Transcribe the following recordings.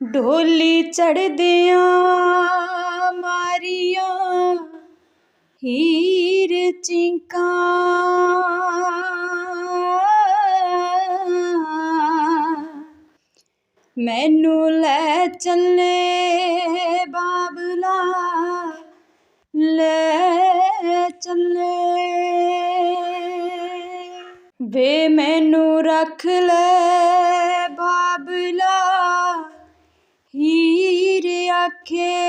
ਢੋਲੀ ਚੜਦਿਆਂ ਮਾਰੀਆਂ ਹੀਰ ਚਿੰਕਾਂ। ਮੈਨੂੰ ਲੈ ਚੱਲੇ ਬਾਬਲਾ, ਲੈ ਚੱਲੇ। ਵੇ ਮੈਨੂੰ ਰੱਖ ਲੈ ਬਾਬਲਾ ਹੀਰ ਆਖੇ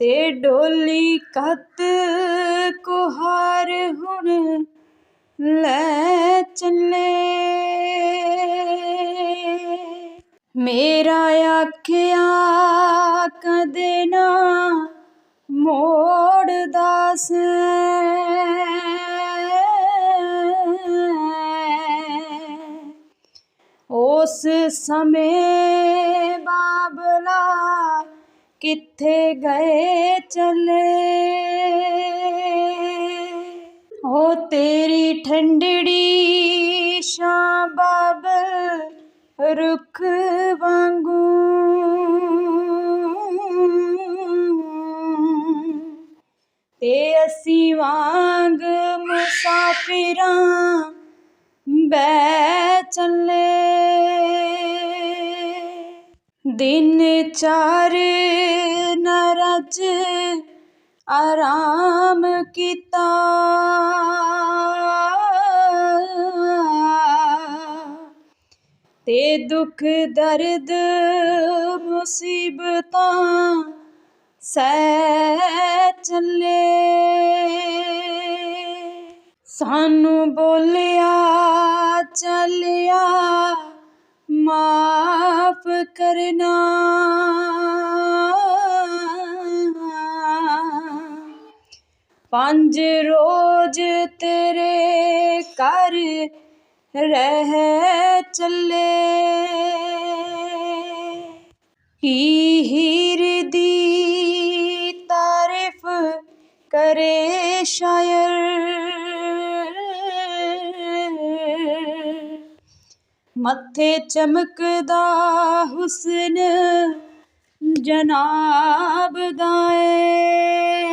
ਤੇ ਡੋਲੀ ਕੱਤ ਕੁਹਾਰ ਹੁਣ ਲੈ ਚੱਲੇ। ਮੇਰਾ ਆਖਿਆ ਕਦੇ ਨਾ ਮੋੜਦਾ ਸੈਂ ਉਸ ਸਮੇਂ ਬਾਬਲਾ ਕਿੱਥੇ ਗਏ ਚਲੇ? ਹੋ ਤੇਰੀ ਠੰਡੜੀ ਸ਼ਾਂ ਬਾਬਲ ਰੁੱਖ ਵਾਂਗੂ। ਤੇ ਅਸੀਂ ਵਾਂਗ ਮੁਸਾਫਿਰਾਂ ਬੈ ਚੱਲੇ। ਦਿਨ ਚਾਰ ਨਰਜ ਆਰਾਮ ਕੀਤਾ। ਤੇ ਦੁੱਖ ਦਰਦ ਮੁਸੀਬਤਾਂ ਸਹਿ ਚੱਲੇ। ਸਾਨੂੰ ਬੋਲਿਆ ਚੱਲਿਆ ਮਾਫ ਕਰਨਾ ਪੰਜ ਰੋਜ਼ ਤੇਰੇ ਘਰ ਰਹਿ ਚੱਲੇ। ਕੀ ਹੀਰ ਦੀ ਤਾਰੀਫ ਕਰੇ ਸ਼ਾਇਰ। ਮੱਥੇ ਚਮਕਦਾ ਹੁਸਨ ਜਨਾਬ ਦਾ ਏ।